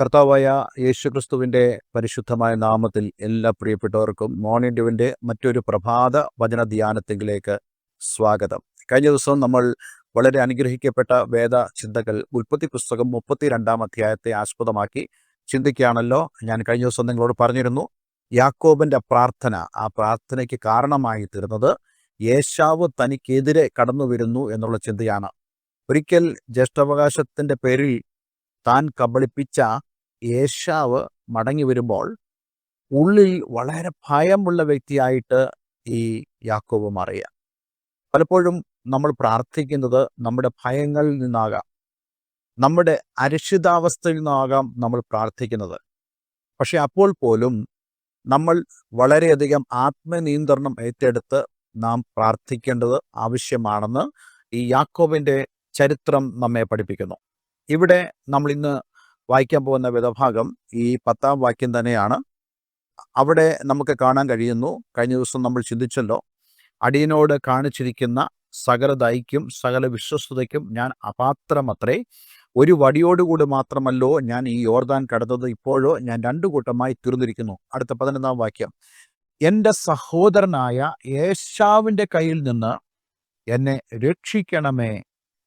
കർത്താവായ യേശുക്രിസ്തുവിന്റെ പരിശുദ്ധമായ നാമത്തിൽ എല്ലാ പ്രിയപ്പെട്ടവർക്കും മോർണിംഗ് ഡ്യൂവിന്റെ മറ്റൊരു പ്രഭാത വചന ധ്യാനത്തിലേക്ക് സ്വാഗതം. കഴിഞ്ഞ ദിവസം നമ്മൾ വളരെ അനുഗ്രഹിക്കപ്പെട്ട വേദ ചിന്തകൾ ഉൽപ്പത്തി പുസ്തകം മുപ്പത്തിരണ്ടാം അധ്യായത്തെ ആസ്പദമാക്കി ചിന്തിക്കുകയാണല്ലോ. ഞാൻ കഴിഞ്ഞ ദിവസം നിങ്ങളോട് പറഞ്ഞിരുന്നു യാക്കോബിന്റെ പ്രാർത്ഥന ആ പ്രാർത്ഥനയ്ക്ക് കാരണമായി തീർന്നത് യേശാവ് തനിക്കെതിരെ കടന്നു വരുന്നു എന്നുള്ള ചിന്തയാണ്. ഒരിക്കൽ ജ്യേഷ്ഠാവകാശത്തിന്റെ പേരിൽ താൻ കബളിപ്പിച്ച യേശാവ് മടങ്ങി വരുമ്പോൾ ഉള്ളിൽ വളരെ ഭയമുള്ള വ്യക്തിയായിട്ട് ഈ യാക്കോബ് മാറിയ. പലപ്പോഴും നമ്മൾ പ്രാർത്ഥിക്കുന്നത് നമ്മുടെ ഭയങ്ങളിൽ നിന്നാകാം. നമ്മുടെ അരക്ഷിതാവസ്ഥയിൽ നിന്നാകാം നമ്മൾ പ്രാർത്ഥിക്കുന്നത്. പക്ഷെ അപ്പോൾ പോലും നമ്മൾ വളരെയധികം ആത്മനിയന്ത്രണം ഏറ്റെടുത്ത് നാം പ്രാർത്ഥിക്കേണ്ടത് ആവശ്യമാണെന്ന് ഈ യാക്കോബിന്റെ ചരിത്രം നമ്മെ പഠിപ്പിക്കുന്നു. ഇവിടെ നമ്മൾ ഇന്ന് വായിക്കാൻ പോകുന്ന വേദഭാഗം ഈ പത്താം വാക്യം തന്നെയാണ്. അവിടെ നമുക്ക് കാണാൻ കഴിയുന്നു. കഴിഞ്ഞ ദിവസം നമ്മൾ ചിന്തിച്ചല്ലോ അടിയനോട് കാണിച്ചിരിക്കുന്ന സകല ദൈക്യം സകല വിശ്വസ്തതയ്ക്കും ഞാൻ അപാത്രമത്രേ. ഒരു വടിയോടുകൂടി മാത്രമല്ലോ ഞാൻ ഈ യോർദാൻ കടന്നത്. ഇപ്പോഴോ ഞാൻ രണ്ടു കൂട്ടമായി തീർന്നിരിക്കുന്നു. അടുത്ത പതിനൊന്നാം വാക്യം. എന്റെ സഹോദരനായ യേശാവിന്റെ കയ്യിൽ നിന്ന് എന്നെ രക്ഷിക്കണമേ.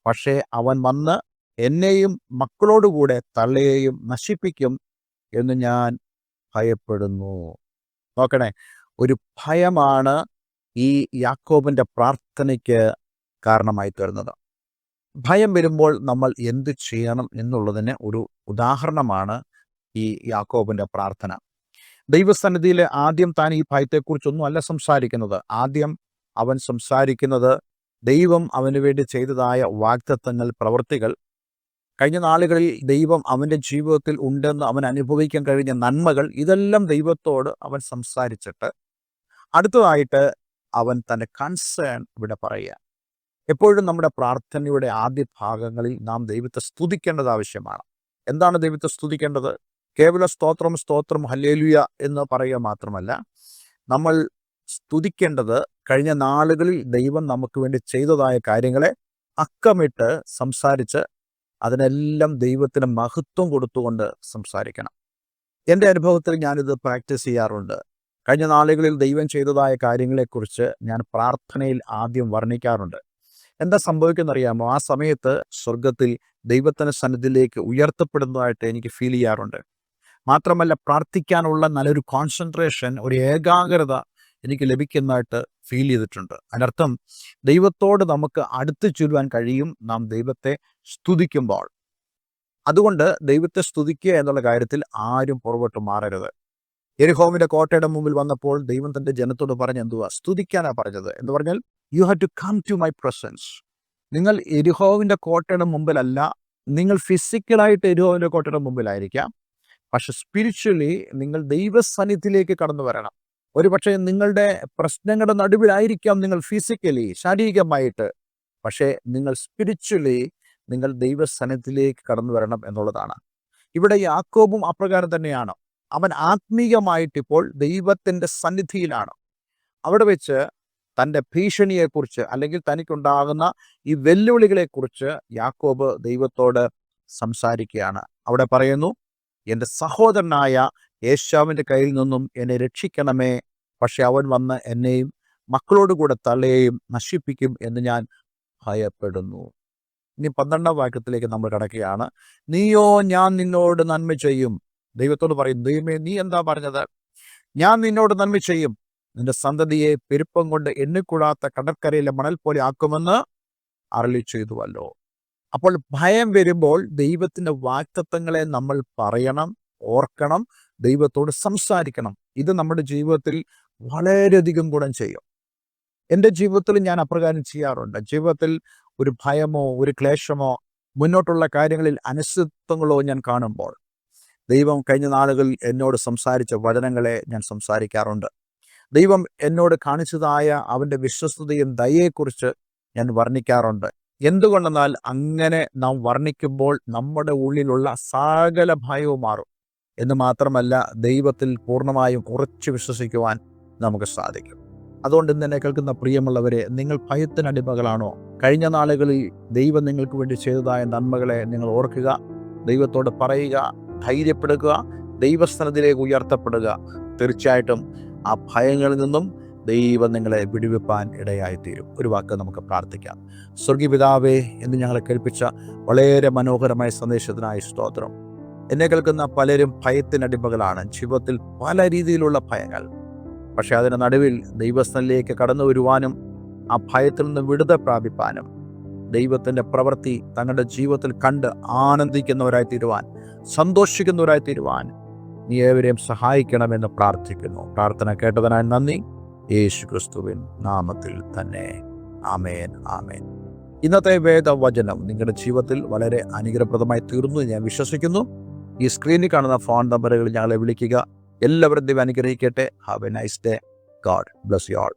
പക്ഷേ അവൻ വന്ന് എന്നെയും മക്കളോടുകൂടെ തള്ളയെയും നശിപ്പിക്കും എന്ന് ഞാൻ ഭയപ്പെടുന്നു. നോക്കണേ ഒരു ഭയമാണ് ഈ യാക്കോബിന്റെ പ്രാർത്ഥനയ്ക്ക് കാരണമായി തീർന്നത് ഭയം വരുമ്പോൾ നമ്മൾ എന്ത് ചെയ്യണം എന്നുള്ളതിന് ഒരു ഉദാഹരണമാണ് ഈ യാക്കോബിന്റെ പ്രാർത്ഥന. ദൈവസന്നിധിയിൽ ആദ്യം താൻ ഈ ഭയത്തെക്കുറിച്ചൊന്നും അല്ല സംസാരിക്കുന്നത്. ആദ്യം അവൻ സംസാരിക്കുന്നത് ദൈവം അവന് വേണ്ടി ചെയ്തതായ വാഗ്ദത്തങ്ങൾ പ്രവൃത്തികൾ കഴിഞ്ഞ നാളുകളിൽ ദൈവം അവന്റെ ജീവിതത്തിൽ ഉണ്ടെന്ന് അവൻ അനുഭവിക്കാൻ കഴിഞ്ഞ നന്മകൾ ഇതെല്ലാം ദൈവത്തോട് അവൻ സംസാരിച്ചിട്ട് അടുത്തതായിട്ട് അവൻ തന്റെ കൺസേൺ ഇവിടെ പറയുക എപ്പോഴും നമ്മുടെ പ്രാർത്ഥനയുടെ ആദ്യ ഭാഗങ്ങളിൽ നാം ദൈവത്തെ സ്തുതിക്കേണ്ടത് ആവശ്യമാണ്. എന്താണ് ദൈവത്തെ സ്തുതിക്കേണ്ടത്? കേവല സ്തോത്രം സ്തോത്രം ഹല്ലേലുയ എന്ന് പറയുക മാത്രമല്ല നമ്മൾ സ്തുതിക്കേണ്ടത് കഴിഞ്ഞ നാളുകളിൽ ദൈവം നമുക്ക് വേണ്ടി ചെയ്തതായ കാര്യങ്ങളെ അക്കമിട്ട് സംസാരിച്ച് അതിനെല്ലാം ദൈവത്തിന് മഹത്വം കൊടുത്തുകൊണ്ട് സംസാരിക്കണം. എന്റെ അനുഭവത്തിൽ ഞാനിത് പ്രാക്ടീസ് ചെയ്യാറുണ്ട്. കഴിഞ്ഞ നാളുകളിൽ ദൈവം ചെയ്തതായ കാര്യങ്ങളെക്കുറിച്ച് ഞാൻ പ്രാർത്ഥനയിൽ ആദ്യം വർണിക്കാറുണ്ട്. എന്താ സംഭവിക്കുന്നറിയാമോ? ആ സമയത്ത് സ്വർഗത്തിൽ ദൈവത്തിന് സന്നിധിയിലേക്ക് ഉയർത്തപ്പെടുന്നതായിട്ട് എനിക്ക് ഫീൽ ചെയ്യാറുണ്ട്. മാത്രമല്ല പ്രാർത്ഥിക്കാനുള്ള നല്ലൊരു കോൺസെൻട്രേഷൻ ഒരു ഏകാഗ്രത എനിക്ക് ലഭിക്കുന്നതായിട്ട് ഫീൽ ചെയ്തിട്ടുണ്ട്. അതിനർത്ഥം ദൈവത്തോട് നമുക്ക് അടുത്ത് ചൊല്ലുവാൻ കഴിയും നാം ദൈവത്തെ സ്തുതിക്കുമ്പോൾ. അതുകൊണ്ട് ദൈവത്തെ സ്തുതിക്കുക എന്നുള്ള കാര്യത്തിൽ ആരും പുറകോട്ട് മാറരുത്. എരിഹോമിന്റെ കോട്ടയുടെ മുമ്പിൽ വന്നപ്പോൾ ദൈവം തന്റെ ജനത്തോട് പറഞ്ഞ എന്തുവാ? സ്തുതിക്കാനാ പറഞ്ഞത്. എന്ന് പറഞ്ഞാൽ you have to come to my presence നിങ്ങൾ എരിഹോവിന്റെ കോട്ടയുടെ മുമ്പിലല്ല നിങ്ങൾ ഫിസിക്കലായിട്ട് എരിഹോവിന്റെ കോട്ടയുടെ മുമ്പിലായിരിക്കാം. പക്ഷെ സ്പിരിച്വലി നിങ്ങൾ ദൈവസന്നിധിയിലേക്ക് കടന്നു വരണം. ഒരു പക്ഷേ നിങ്ങളുടെ പ്രശ്നങ്ങളുടെ നടുവിലായിരിക്കാം നിങ്ങൾ ഫിസിക്കലി ശാരീരികമായിട്ട്. പക്ഷേ നിങ്ങൾ സ്പിരിച്വലി നിങ്ങൾ ദൈവസ്ഥാനത്തിലേക്ക് കടന്നു വരണം എന്നുള്ളതാണ്. ഇവിടെ യാക്കോബും അപ്രകാരം തന്നെയാണ്. അവൻ ആത്മീയമായിട്ട് ഇപ്പോൾ ദൈവത്തിന്റെ സന്നിധിയിലാണ്. അവിടെ വെച്ച് തന്റെ ഭീഷണിയെക്കുറിച്ച് അല്ലെങ്കിൽ തനിക്കുണ്ടാകുന്ന ഈ വെല്ലുവിളികളെക്കുറിച്ച് യാക്കോബ് ദൈവത്തോട് സംസാരിക്കുകയാണ്. അവിടെ പറയുന്നു എന്റെ സഹോദരനായ യേശാവിന്റെ കയ്യിൽ നിന്നും എന്നെ രക്ഷിക്കണമേ. പക്ഷെ അവൻ വന്ന് എന്നെയും മക്കളോടുകൂടെ തള്ളയെയും നശിപ്പിക്കും എന്ന് ഞാൻ ഭയപ്പെടുന്നു. ഇനി പന്ത്രണ്ടാം വാക്യത്തിലേക്ക് നമ്മൾ കിടക്കുകയാണ്. നീയോ ഞാൻ നിന്നോട് നന്മ ചെയ്യും. ദൈവത്തോട് പറയും ദൈവമേ നീ എന്താ പറഞ്ഞത്? ഞാൻ നിന്നോട് നന്മ ചെയ്യും. നിന്റെ സന്തതിയെ പെരുപ്പം കൊണ്ട് എണ്ണിക്കൂടാത്ത കടൽക്കരയിലെ മണൽ പോലെ ആക്കുമെന്ന് അരളി ചെയ്തുവല്ലോ അപ്പോൾ ഭയം വരുമ്പോൾ ദൈവത്തിന്റെ വാക്തത്വങ്ങളെ നമ്മൾ പറയണം ഓർക്കണം ദൈവത്തോട് സംസാരിക്കണം. ഇത് നമ്മുടെ ജീവിതത്തിൽ വളരെയധികം ഗുണം ചെയ്യും. എന്റെ ജീവിതത്തിൽ ഞാൻ അപ്രകാരം ചെയ്യാറുണ്ട്. ജീവിതത്തിൽ ഒരു ഭയമോ ഒരു ക്ലേശമോ മുന്നോട്ടുള്ള കാര്യങ്ങളിൽ അനിശ്ചിത്വങ്ങളോ ഞാൻ കാണുമ്പോൾ ദൈവം കഴിഞ്ഞ നാളുകളിൽ എന്നോട് സംസാരിച്ച വചനങ്ങളെ ഞാൻ സംസാരിക്കാറുണ്ട്. ദൈവം എന്നോട് കാണിച്ചതായ അവന്റെ വിശ്വസ്തതയും ദയയെക്കുറിച്ച് ഞാൻ വർണിക്കാറുണ്ട്. എന്തുകൊണ്ടെന്നാൽ അങ്ങനെ നാം വർണിക്കുമ്പോൾ നമ്മുടെ ഉള്ളിലുള്ള സകല ഭയവും മാറും. എന്ന് മാത്രമല്ല ദൈവത്തിൽ പൂർണമായും ഉറച്ചു വിശ്വസിക്കുവാൻ നമുക്ക് സാധിക്കും. അതുകൊണ്ട് ഇന്ന് എന്നെ കേൾക്കുന്ന പ്രിയമുള്ളവരെ നിങ്ങൾ ഭയത്തിന് അടിമകളാണോ? കഴിഞ്ഞ നാളുകളിൽ ദൈവം നിങ്ങൾക്ക് വേണ്ടി ചെയ്തതായ നന്മകളെ നിങ്ങൾ ഓർക്കുക ദൈവത്തോട് പറയുക ധൈര്യപ്പെടുക ദൈവസ്ഥലത്തിലേക്ക് ഉയർത്തപ്പെടുക. തീർച്ചയായിട്ടും ആ ഭയങ്ങളിൽ നിന്നും ദൈവം നിങ്ങളെ വിടുവിപ്പാൻ ഇടയായിത്തീരും. ഒരു വാക്ക് നമുക്ക് പ്രാർത്ഥിക്കാം. സ്വർഗീയ പിതാവേ എന്ന് ഞങ്ങളെ കേൾപ്പിച്ച വളരെ മനോഹരമായ സന്ദേശത്തിനായി സ്തോത്രം. എന്നെ കേൾക്കുന്ന പലരും ഭയത്തിനടിമകളാണ് ജീവിതത്തിൽ പല രീതിയിലുള്ള ഭയങ്ങൾ. പക്ഷേ അതിന് നടുവിൽ ദൈവസ്ഥനിലേക്ക് കടന്നു വരുവാനും ആ ഭയത്തിൽ നിന്ന് വിടുത പ്രാപിപ്പാനും ദൈവത്തിന്റെ പ്രവൃത്തി തങ്ങളുടെ ജീവിതത്തിൽ കണ്ട് ആനന്ദിക്കുന്നവരായി തീരുവാൻ സന്തോഷിക്കുന്നവരായി തീരുവാൻ നീ ഏവരെയും സഹായിക്കണമെന്ന് പ്രാർത്ഥിക്കുന്നു. പ്രാർത്ഥന കേട്ടതിനായി നന്ദി. യേശു ക്രിസ്തുവിൻ നാമത്തിൽ തന്നെ. ആമേൻ ആമേൻ. ഇന്നത്തെ വേദവചനം നിങ്ങളുടെ ജീവിതത്തിൽ വളരെ അനുഗ്രഹപ്രദമായി തീർന്നു ഞാൻ വിശ്വസിക്കുന്നു. ഈ സ്ക്രീനിൽ കാണുന്ന ഫോൺ നമ്പറുകളിൽ ഞങ്ങളെ വിളിക്കുക. എല്ലാവരും ദൈവം അനുഗ്രഹിക്കട്ടെ. Have a nice day god bless you all